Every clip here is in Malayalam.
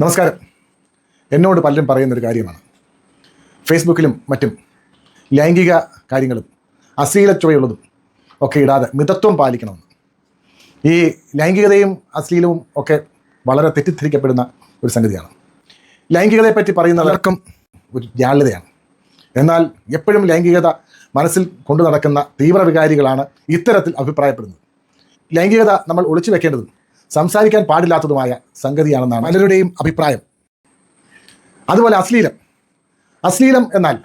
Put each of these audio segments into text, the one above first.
നമസ്കാരം. എന്നോട് പലരും പറയുന്നൊരു കാര്യമാണ്. ഫേസ്ബുക്കിലും മറ്റും ലൈംഗിക കാര്യങ്ങളും അശ്ലീലച്ചുവയുള്ളതും ഒക്കെ ഇടാതെ മിതത്വം പാലിക്കണമെന്ന്. ഈ ലൈംഗികതയും അശ്ലീലവും ഒക്കെ വളരെ തെറ്റിദ്ധരിക്കപ്പെടുന്ന ഒരു സംഗതിയാണ്. ലൈംഗികതയെ ലൈംഗികതയെപ്പറ്റി പറയുന്നവർക്കും ഒരു ജാള്യതയാണ്. എന്നാൽ എപ്പോഴും ലൈംഗികത മനസ്സിൽ കൊണ്ടു നടക്കുന്ന തീവ്രവികാരികളാണ് ഇത്തരത്തിൽ അഭിപ്രായപ്പെടുന്നത്. ലൈംഗികത നമ്മൾ ഒളിച്ചു വെക്കേണ്ടതും സംസാരിക്കാൻ പാടില്ലാത്തതുമായ സംഗതിയാണെന്നാണ് പലരുടെയും അഭിപ്രായം. അതുപോലെ അശ്ലീലം. അശ്ലീലം എന്നാൽ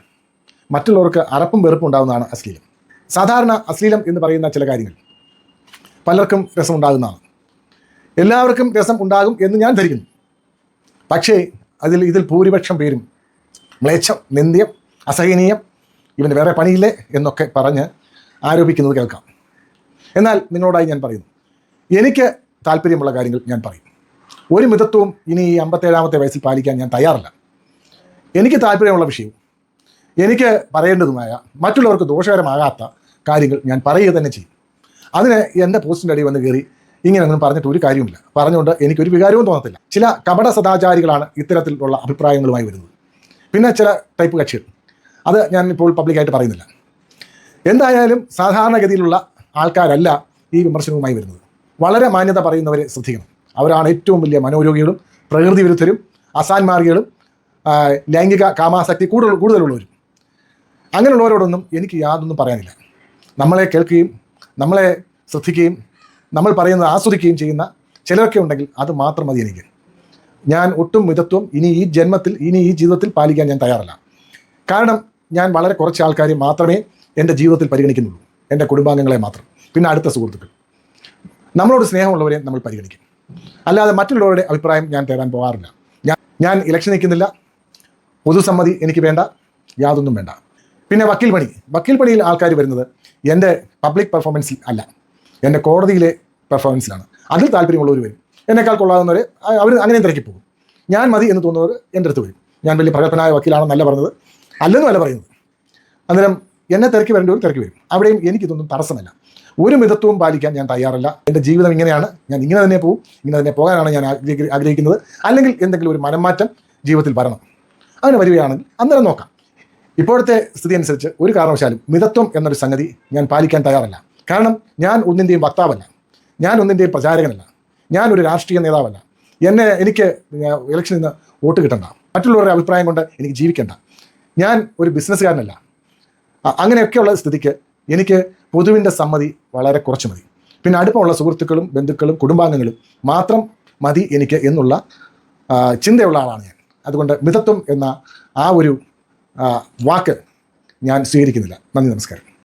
മറ്റുള്ളവർക്ക് അറപ്പും വെറുപ്പും ഉണ്ടാകുന്നതാണ് അശ്ലീലം. സാധാരണ അശ്ലീലം എന്ന് പറയുന്ന ചില കാര്യങ്ങൾ പലർക്കും രസമുണ്ടാകുന്നതാണ്. എല്ലാവർക്കും രസം ഉണ്ടാകും എന്ന് ഞാൻ ധരിക്കുന്നു. പക്ഷേ അതിൽ ഇതിൽ ഭൂരിപക്ഷം പേരും മ്ലേച്ഛം നിന്ദ്യം അസഹനീയം ഇവന് വേറെ പണിയില്ലേ എന്നൊക്കെ പറഞ്ഞ് ആരോപിക്കുന്നത് കേൾക്കാം. എന്നാൽ നിങ്ങളോടായി ഞാൻ പറയുന്നു. എനിക്ക് താല്പര്യമുള്ള കാര്യങ്ങൾ ഞാൻ പറയും. ഒരു മിതത്വവും ഇനി ഈ അമ്പത്തേഴാമത്തെ വയസ്സിൽ പാലിക്കാൻ ഞാൻ തയ്യാറല്ല. എനിക്ക് താല്പര്യമുള്ള വിഷയവും എനിക്ക് പറയേണ്ടതുമായ മറ്റുള്ളവർക്ക് ദോഷകരമാകാത്ത കാര്യങ്ങൾ ഞാൻ പറയുക തന്നെ ചെയ്യും. അതിന് എന്റെ പോസ്റ്റിന്റെ അടി വന്ന് കയറി ഇങ്ങനെയൊന്നും പറഞ്ഞിട്ട് ഒരു കാര്യവുമില്ല. പറഞ്ഞുകൊണ്ട് എനിക്കൊരു വികാരവും തോന്നത്തില്ല. ചില കപട സദാചാരികളാണ് ഇത്തരത്തിലുള്ള അഭിപ്രായങ്ങളുമായി വരുന്നത്. പിന്നെ ചില ടൈപ്പ് കക്ഷികൾ. അത് ഞാൻ ഇപ്പോൾ പബ്ലിക്കായിട്ട് പറയുന്നില്ല. എന്തായാലും സാധാരണഗതിയിലുള്ള ആൾക്കാരല്ല ഈ വിമർശനവുമായി വരുന്നത്. വളരെ മാന്യത പറയുന്നവരെ ശ്രദ്ധിക്കണം. അവരാണ് ഏറ്റവും വലിയ മനോരോഗികളും പ്രകൃതി വിരുദ്ധരും അസാൻമാർഗികളും ലൈംഗിക കാമാസക്തി കൂടുതൽ കൂടുതലുള്ളവരും. അങ്ങനെയുള്ളവരോടൊന്നും എനിക്ക് യാതൊന്നും പറയാനില്ല. നമ്മളെ കേൾക്കുകയും നമ്മളെ ശ്രദ്ധിക്കുകയും നമ്മൾ പറയുന്നത് ആസ്വദിക്കുകയും ചെയ്യുന്ന ചിലരൊക്കെ ഉണ്ടെങ്കിൽ അത് മാത്രം മതി എനിക്ക്. ഞാൻ ഒട്ടും മിതത്വം ഇനി ഈ ജന്മത്തിൽ ഇനി ഈ ജീവിതത്തിൽ പാലിക്കാൻ ഞാൻ തയ്യാറല്ല. കാരണം ഞാൻ വളരെ കുറച്ച് ആൾക്കാരെ മാത്രമേ എന്റെ ജീവിതത്തിൽ പരിഗണിക്കുന്നുള്ളൂ. എന്റെ കുടുംബാംഗങ്ങളെ മാത്രം. പിന്നെ അടുത്ത സുഹൃത്തുക്കൾ. നമ്മളോട് സ്നേഹമുള്ളവരെ നമ്മൾ പരിഗണിക്കും. അല്ലാതെ മറ്റുള്ളവരുടെ അഭിപ്രായം ഞാൻ തേടാൻ പോകാറില്ല. ഞാൻ ഞാൻ ഇലക്ഷൻ നിൽക്കുന്നില്ല. പൊതുസമ്മതി എനിക്ക് വേണ്ട. യാതൊന്നും വേണ്ട. പിന്നെ വക്കീൽ പണി. വക്കീൽ പണിയിൽ ആൾക്കാർ വരുന്നത് എന്റെ പബ്ലിക് പെർഫോമൻസിൽ അല്ല. എന്റെ കോടതിയിലെ പെർഫോമൻസിലാണ് അതിൽ താല്പര്യമുള്ളവർ വരും. എന്നെക്കാൾ കൊള്ളാവുന്നവർ അവർ അങ്ങനെയും തിരക്കി പോകും. ഞാൻ മതി എന്ന് തോന്നുന്നവർ എന്റെ അടുത്ത് വരും. ഞാൻ വലിയ പ്രഗത്ഭനായ വക്കീലാണെന്നല്ല പറഞ്ഞത്. അല്ലെന്നും അല്ല പറയുന്നത്. അന്നേരം എന്നെ തിരക്കി വരേണ്ടവർ തിരക്കി വരും. അവിടെയും എനിക്കിതൊന്നും തടസ്സമല്ല. ഒരു മിതത്വവും പാലിക്കാൻ ഞാൻ തയ്യാറല്ല. എന്റെ ജീവിതം ഇങ്ങനെയാണ്. ഞാൻ ഇങ്ങനെ തന്നെ പോകും. ഇങ്ങനെ തന്നെ പോകാനാണ് ഞാൻ ആഗ്രഹിക്കുന്നത്. അല്ലെങ്കിൽ എന്തെങ്കിലും ഒരു മനംമാറ്റം ജീവിതത്തിൽ വരണം. അങ്ങനെ വരികയാണെങ്കിൽ അന്നേരം നോക്കാം. ഇപ്പോഴത്തെ സ്ഥിതി അനുസരിച്ച് ഒരു കാരണവശാലും മിതത്വം എന്നൊരു സംഗതി ഞാൻ പാലിക്കാൻ തയ്യാറല്ല. കാരണം ഞാൻ ഒന്നിന്റെയും വക്താവല്ല. ഞാൻ ഒന്നിന്റെയും പ്രചാരകനല്ല. ഞാൻ ഒരു രാഷ്ട്രീയ നേതാവല്ല. എന്നെ എനിക്ക് ഇലക്ഷനിൽ നിന്ന് വോട്ട് കിട്ടണ്ട. മറ്റുള്ളവരുടെ അഭിപ്രായം കൊണ്ട് എനിക്ക് ജീവിക്കേണ്ട. ഞാൻ ഒരു ബിസിനസ്സുകാരനല്ല. അങ്ങനെയൊക്കെയുള്ള സ്ഥിതിക്ക് എനിക്ക് പൊതുവിന്റെ സമ്മതി വളരെ കുറച്ച് മതി. പിന്നെ അടുപ്പമുള്ള സുഹൃത്തുക്കളും ബന്ധുക്കളും കുടുംബാംഗങ്ങളും മാത്രം മതി എനിക്ക് എന്നുള്ള ചിന്തയുള്ള ആളാണ് ഞാൻ. അതുകൊണ്ട് മിതത്വം എന്ന ആ ഒരു വാക്ക് ഞാൻ സ്വീകരിക്കുന്നില്ല. നന്ദി നമസ്കാരം.